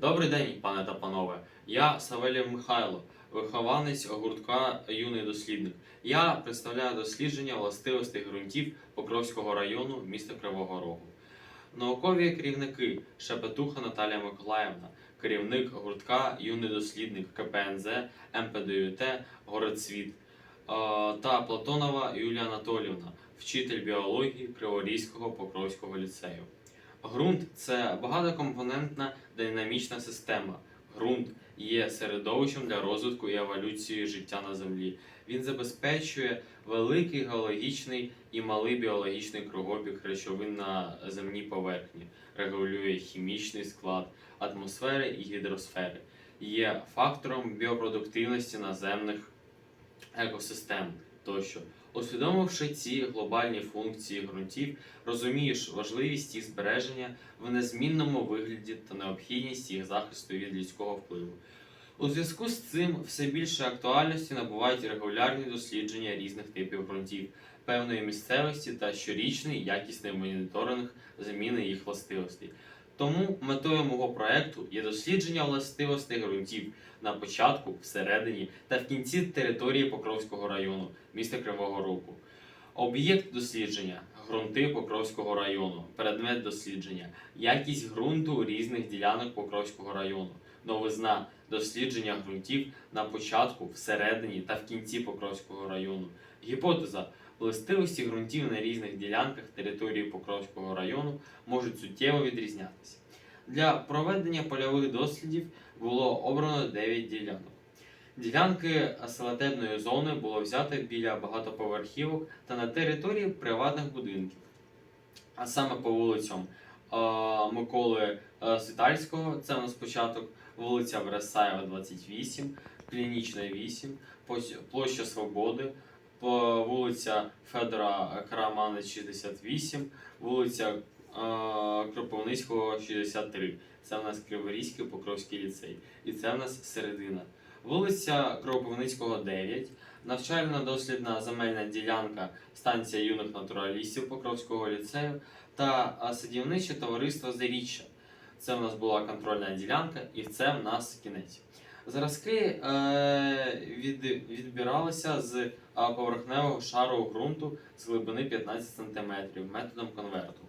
Добрий день, пане та панове. Я Савелєв Михайло, вихованець гуртка Юний дослідник. Я представляю дослідження властивостей ґрунтів Покровського району міста Кривого Рогу. Наукові керівники Шепетуха Наталія Миколаївна, керівник гуртка Юний дослідник КПНЗ МПДЮТ Городцвіт е, та Платонова Юлія Анатолівна, вчитель біології Криворізького Покровського ліцею. Ґрунт це багатокомпонентна динамічна система. Ґрунт є середовищем для розвитку і еволюції життя на землі. Він забезпечує великий геологічний і малий біологічний кругобіг речовин на земній поверхні, регулює хімічний склад атмосфери і гідросфери, є фактором біопродуктивності наземних екосистем тощо. Усвідомивши ці глобальні функції ґрунтів, розумієш важливість їх збереження в незмінному вигляді та необхідність їх захисту від людського впливу. У зв'язку з цим все більше актуальності набувають регулярні дослідження різних типів ґрунтів, певної місцевості та щорічний якісний моніторинг зміни їх властивостей. Тому метою мого проекту є дослідження властивостей ґрунтів на початку, всередині та в кінці території Покровського району міста Кривого Рогу. Об'єкт дослідження ґрунти Покровського району, предмет дослідження, якість ґрунту різних ділянок Покровського району, новизна дослідження ґрунтів на початку, всередині та в кінці Покровського району. Гіпотеза властивості ґрунтів на різних ділянках території Покровського району можуть суттєво відрізнятися. Для проведення польових дослідів було обрано 9 ділянок. Ділянки селатебної зони було взято біля багатоповерхівок та на території приватних будинків, а саме по вулицям е, Миколи е, Світальського, це у нас початок, вулиця Вересаєва, 28, Клінічна 8, площа Свободи, вулиця Федора Карамана 68, вулиця е, Кропивницького 63. Це у нас Криворізький Покровський ліцей. І це у нас середина. Вулиця Кропивницького 9, навчальна дослідна земельна ділянка станція юних натуралістів Покровського ліцею та садівниче товариство Заріччя. Це в нас була контрольна ділянка, і це в нас кінець. Зразки е, від, відбиралися з е, поверхневого шару ґрунту з глибини 15 см методом конверту.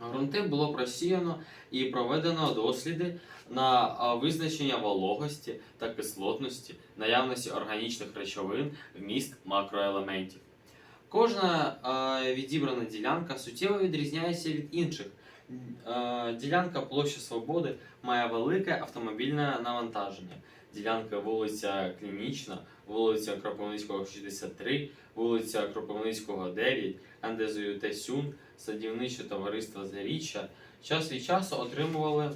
Грунти було просіяно і проведено досліди на визначення вологості та кислотності, наявності органічних речовин, вміст макроелементів. Кожна е, відібрана ділянка суттєво відрізняється від інших. Е, ділянка площа Свободи має велике автомобільне навантаження. Ділянка вулиця Клінічна, вулиця Кропивницького 63, вулиця Кропивницького 9, НДЗЮТ Сюн, садівниче товариство Заріччя час від часу отримували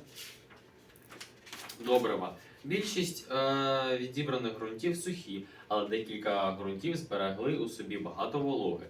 добрива. Більшість е, відібраних ґрунтів сухі, але декілька ґрунтів зберегли у собі багато вологи.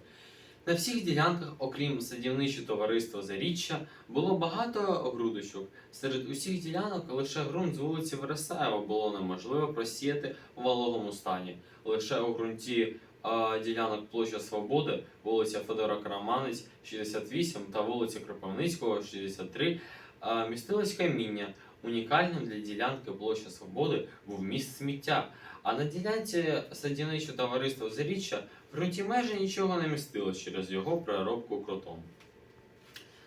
На всіх ділянках, окрім садівничого товариства Заріччя, було багато грудочок. Серед усіх ділянок лише ґрунт з вулиці Вересаєва було неможливо просіяти у вологому стані. Лише у ґрунті е, ділянок площа Свободи, вулиця Федора Караманець, 68 та вулиця Кропивницького, 63, е, містилось каміння. Унікальним для ділянки площа Свободи був міст сміття. А на ділянці садівничого товариства Заріччя в ґрунті майже нічого не містилось через його переробку кротом.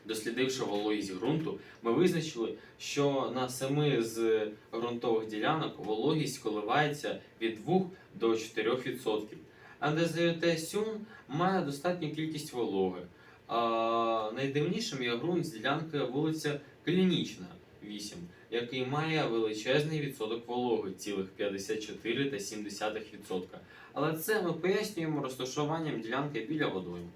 Дослідивши вологість ґрунту, ми визначили, що на семи з ґрунтових ділянок вологість коливається від 2 до 4%. НДЗЮТ Сюн має достатню кількість вологи. А, найдивнішим є ґрунт з ділянки вулиця Клінічна 8, який має величезний відсоток вологи, цілих 54,7%. Але це ми пояснюємо розташуванням ділянки біля водойми.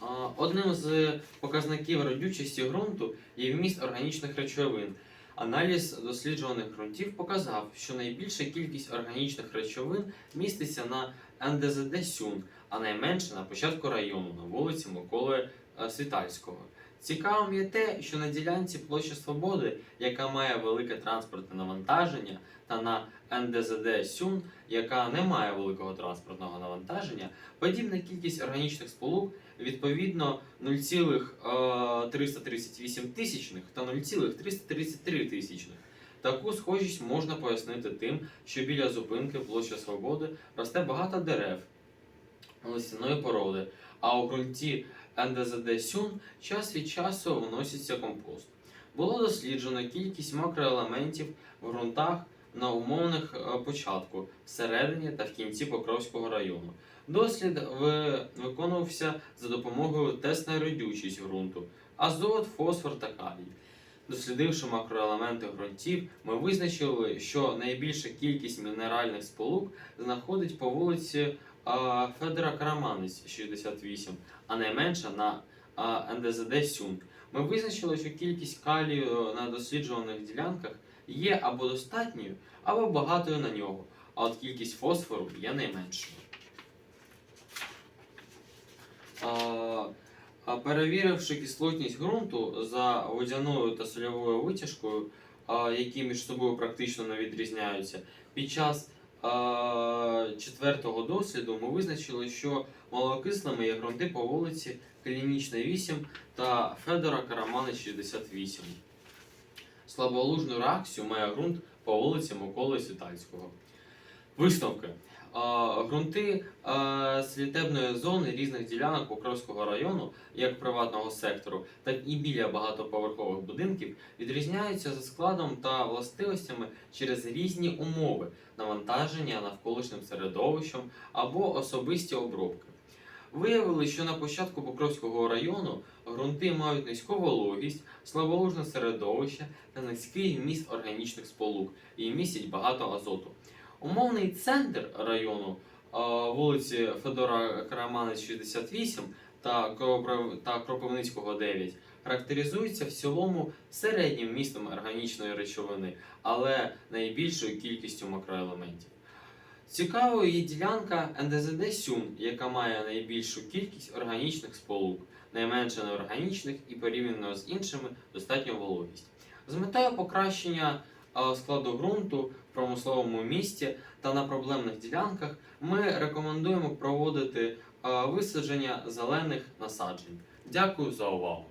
А, Одним з показників родючості ґрунту є вміст органічних речовин. Аналіз досліджуваних ґрунтів показав, що найбільша кількість органічних речовин міститься на НДЗД Сюн, а найменше на початку району на вулиці Миколи Світальського. Цікавим є те, що на ділянці площа Свободи, яка має велике транспортне навантаження, та на НДЗД Сюн, яка не має великого транспортного навантаження, подібна кількість органічних сполук відповідно 0,338 тисячних та 0,333 тисячних. Таку схожість можна пояснити тим, що біля зупинки площа Свободи росте багато дерев листяної породи, а у ґрунті НДЗД Сюн час від часу вноситься компост. Було досліджено кількість макроелементів в ґрунтах на умовних е, початку, всередині та в кінці Покровського району. Дослід виконувався за допомогою тесної родючість ґрунту, азот, фосфор та калій. Дослідивши макроелементи ґрунтів, ми визначили, що найбільша кількість мінеральних сполук знаходить по вулиці а, Федора Караманець 68, а найменша на а, НДЗД Сюн. Ми визначили, що кількість калію на досліджуваних ділянках є або достатньою, або багатою на нього, а от кількість фосфору є найменшою. А, перевіривши кислотність ґрунту за водяною та сольовою витяжкою, які між собою практично не відрізняються, під час четвертого досліду ми визначили, що малокислими є ґрунти по вулиці Клінічна 8 та Федора Карамани 68. Слаболужну реакцію має ґрунт по вулиці Миколи Світальського. Висновки. А, слітебної зони різних ділянок Покровського району, як приватного сектору, так і біля багатоповерхових будинків, відрізняються за складом та властивостями через різні умови навантаження навколишнім середовищем або особисті обробки. Виявили, що на початку Покровського району ґрунти мають низьку вологість, слаболужне середовище та низький вміст органічних сполук і містять багато азоту. Умовний центр району вулиці Федора Караманець 68 та, Кропивницького 9 характеризується в цілому середнім вмістом органічної речовини, але найбільшою кількістю макроелементів. Цікавою є ділянка НДЗД Сюн, яка має найбільшу кількість органічних сполук, найменше неорганічних і порівняно з іншими достатню вологість. З метою покращення складу ґрунту промисловому місті та на проблемних ділянках ми рекомендуємо проводити висадження зелених насаджень. Дякую за увагу!